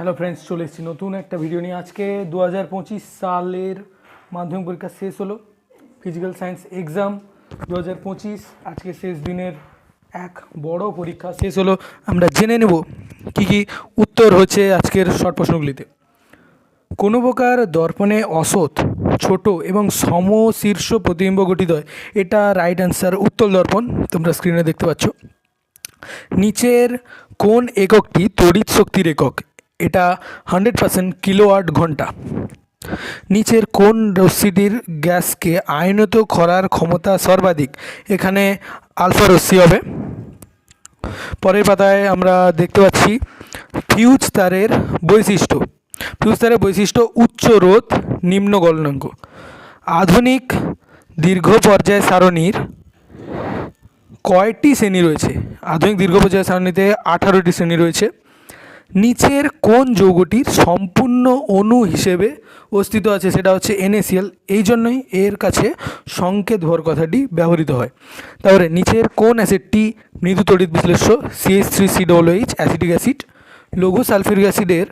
Hello friends চলে এসেছি নতুন একটা ভিডিও নিয়ে। আজকে দু হাজার পঁচিশ সালের মাধ্যমিক পরীক্ষা শেষ হলো ফিজিক্যাল সায়েন্স এক্সাম দু হাজার পঁচিশ। আজকে শেষ দিনের এক বড় পরীক্ষা শেষ হলো। আমরা জেনে নেব কী কী উত্তর হচ্ছে আজকের শর্ট প্রশ্নগুলিতে। কোনো প্রকার দর্পণে অসৎ, ছোট এবং সম শীর্ষ প্রতিবিম্ব গঠিত হয়, এটা রাইট অ্যান্সার উত্তল দর্পণ, তোমরা স্ক্রিনে দেখতে পাচ্ছ। নিচের কোন এককটি তড়িৎ শক্তির একক? এটা হান্ড্রেড পার্সেন্ট কিলোওয়াট ঘণ্টা। নিচের কোন রশ্মিটির গ্যাসকে আইনত করার ক্ষমতা সর্বাধিক? এখানে আলফা রশ্মি হবে। পরের পাতায় আমরা দেখতে পাচ্ছি ফিউজ তারের বৈশিষ্ট্য। ফিউজ তারের বৈশিষ্ট্য উচ্চ রোধ, নিম্ন গলনাঙ্ক। আধুনিক দীর্ঘ পর্যায় সারণীর কয়টি শ্রেণি রয়েছে? আধুনিক দীর্ঘ পর্যায় সারণীতে আঠারোটি শ্রেণি রয়েছে। নিচের কোন যৌগটির সম্পূর্ণ অণু হিসেবে অস্তিত্ব আছে? সেটা হচ্ছে এনএসিএল। এই জন্যই এর কাছে সংকেত ভর কথাটি ব্যবহৃত হয়। তারপরে নিচের কোন অ্যাসিডটি মৃদু তড়িৎ বিশ্লেষ্য CH three C double H acidic acid, লঘু সালফিউরিক অ্যাসিডের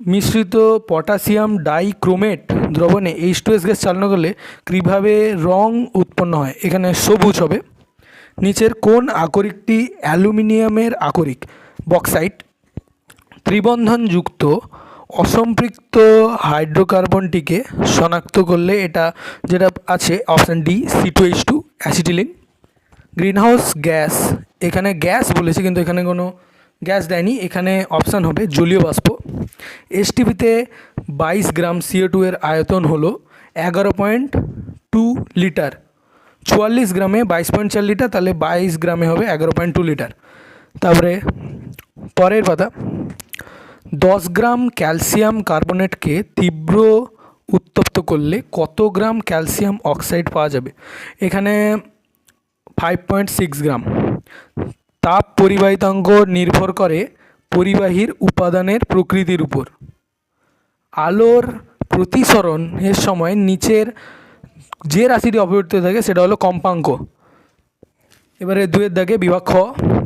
মিশ্রিত পটাশিয়াম ডাইক্রোমেট দ্রবণে এইচ টু এস গ্যাস চালনা করলে কীভাবে রং উৎপন্ন হয়? এখানে সবুজ হবে। নিচের কোন আকরিকটি অ্যালুমিনিয়ামের আকরিক? বক্সাইট। ত্রিবন্ধনযুক্ত অসম্পৃক্ত হাইড্রোকার্বনটিকে শনাক্ত করলে এটা যেটা আছে, option D C two H two acetylene. Greenhouse gas, এখানে গ্যাস বলেছে কিন্তু এখানে কোনো গ্যাস দেয়নি, এখানে অপশান হবে জলীয় বাষ্প। এসটিভিতে বাইশ গ্রাম সিও টু এর আয়তন হলো এগারো পয়েন্ট টু লিটার। চুয়াল্লিশ গ্রামে বাইশ পয়েন্ট চার লিটার, তাহলে বাইশ গ্রামে হবে এগারো পয়েন্ট টু লিটার। তারপরে পরের পাতা দশ গ্রাম ক্যালসিয়াম কার্বনেটকে তীব্র উত্তপ্ত করলে কত গ্রাম ক্যালসিয়াম অক্সাইড পাওয়া যাবে? এখানে ফাইভ পয়েন্ট সিক্স গ্রাম। তাপ পরিবাহিতাঙ্ক নির্ভর করে পরিবাহীর উপাদানের প্রকৃতির উপর। আলোর প্রতিসরণের সময় নিচের যে রাশিটি অপরিবর্তিত থাকে সেটা হলো কম্পাঙ্ক। এবারে দুয়ের দাগে বিভাগ খ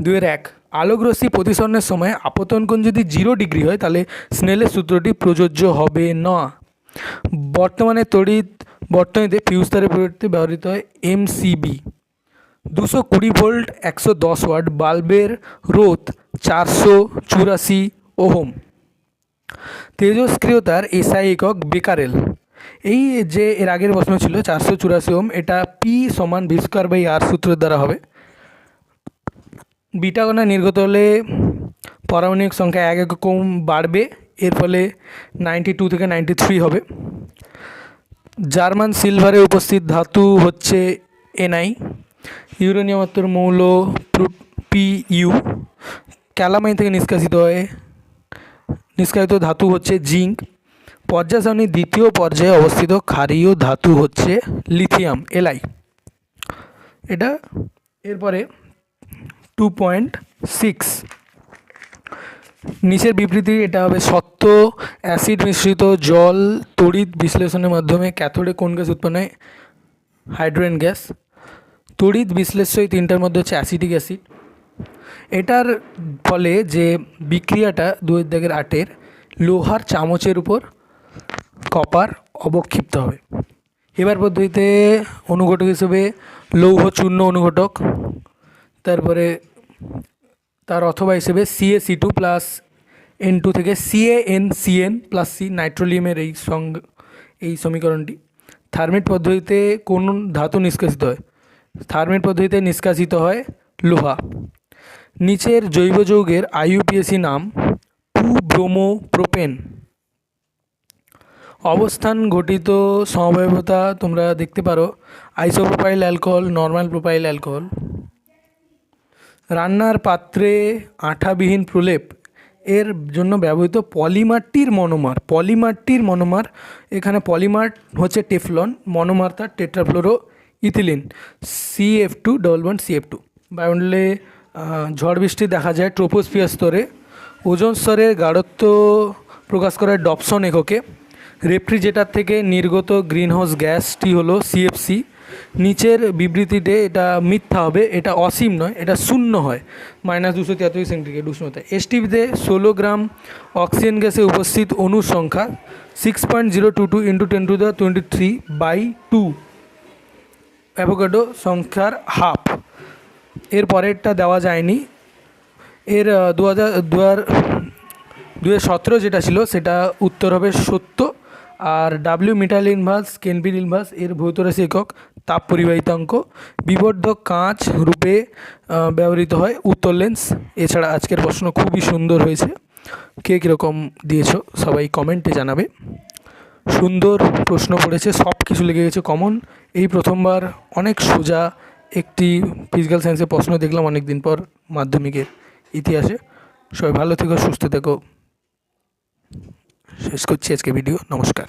দুয়ের এক। আলোকরশ্মি প্রতিসরণের সময় আপতন কোণ যদি জিরো ডিগ্রি হয়, তাহলে স্নেলের সূত্রটি প্রযোজ্য হবে না। বর্তমানে তড়িৎ বর্তমানে ফিউজ তারের পরিবর্তে ব্যবহৃত হয় এমসিবি দুশো কুড়ি ভোল্ট, একশো দশ ওয়াট বাল্বের রোধ, চারশো চুরাশি ওহম। তেজস্ক্রিয়তার এসআই একক বেকারেল। এই যে এর আগের প্রশ্ন ছিল, চারশো চুরাশি ওম এটা পি সমান ভি স্কোয়ার বাই আর সূত্রের দ্বারা হবে। বিটা কণা নির্গত হলে পারমাণবিক সংখ্যা এক এক কম বাড়বে, এর ফলে নাইনটি টু থেকে নাইনটি থ্রি হবে। জার্মান সিলভারে উপস্থিত ধাতু হচ্ছে এনআই ইউরেনিয়ামাত্র মৌল পি ইউ ক্যালামাইন থেকে নিষ্কাশিত হয় নিষ্কাশিত ধাতু হচ্ছে জিঙ্ক। পর্যায় দ্বিতীয় পর্যায়ে অবস্থিত ক্ষারীয় ধাতু হচ্ছে লিথিয়াম এলআই এটা এরপরে টু পয়েন্ট সিক্স নিচের বিবৃতি, এটা হবে সত্য, অ্যাসিড মিশ্রিত জল তড়িৎ বিশ্লেষণের মাধ্যমে ক্যাথোডে কোন গ্যাস উৎপন্ন হয়? Hydrogen gas. তড়িৎ বিশ্লেষ্য এই তিনটার মধ্যে হচ্ছে অ্যাসিডিক অ্যাসিড। এটার ফলে যে বিক্রিয়াটা দুই দাগের আটের, লোহার চামচের উপর কপার অবক্ষিপ্ত হবে। এবার পদ্ধতিতে অনুঘটক হিসেবে লৌহ চূর্ণ অনুঘটক। তারপরে তার অথবা হিসেবে CA C two plus N two থেকে CA N CN plus C নাইট্রোলিয়ামের এই সং এই সমীকরণটি। থার্মেট পদ্ধতিতে কোন ধাতু নিষ্কাশিত হয়? থার্মেট পদ্ধতিতে নিষ্কাশিত হয় লোহা। নিচের জৈব যৌগের আইইউপিএসি নাম টু ব্রোমো প্রোপেন অবস্থান ঘটিত সমবায়বতা তোমরা দেখতে পারো। Isopropyl alcohol normal propyl alcohol রান্নার পাত্রে আঠাবিহীন প্রলেপ। এর জন্য ব্যবহৃত পলিমারটির মনোমার। পলিমারটির মনোমার, এখানে পলিমার হচ্ছে টেফলন, মনোমার তার tetrafluoro ethylene CF two double one CF two বায়ুমণ্ডলে ঝড় বৃষ্টি দেখা যায় ট্রোপোস্ফিয়ার স্তরে। ওজন স্তরের গাঢ়ত্ব প্রকাশ করে ডপসন এককে। রেফ্রিজারেটর থেকে নির্গত গ্রিনহাউস গ্যাসটি হলো সিএফসি নিচের বিবৃতিতে এটা মিথ্যা হবে, এটা অসীম নয়, এটা শূন্য হয়। মাইনাস দুশো তিয়াত্তর সেন্টিগ্রেড উষ্ণতায় এসটিভিতে ষোলো গ্রাম অক্সিজেন গ্যাসে উপস্থিত অণুর সংখ্যা six point zero two two into ten to the twenty three by two avocado সংখ্যার হাফ এর পরেরটা দেওয়া যায়নি। এর দু হাজার দু হাজার, দু সতেরো যেটা ছিল, সেটা উত্তর হবে সত্য। আর ডাব্লিউ মিটাইল ইনভার্স কেনপিন ইনভার্স এর ভৌতরাশি একক তাপ পরিবাহিতাঙ্ক বিবর্ধক কাঁচ রূপে ব্যবহৃত হয় উত্তর লেন্স। এছাড়া আজকের প্রশ্ন খুবই সুন্দর হয়েছে। কে কীরকম দিয়েছ সবাই কমেন্টে জানাবে। সুন্দর প্রশ্ন পড়েছে, সব কিছু লেগে গেছে কমন। এই প্রথমবার অনেক সোজা একটি ফিজিক্যাল সায়েন্সের প্রশ্ন দেখলাম অনেক দিন পর মাধ্যমিকের ইতিহাসে। সবাই ভালো থেকো, সুস্থ থেকো। শেষ করছি আজকে ভিডিও। নমস্কার।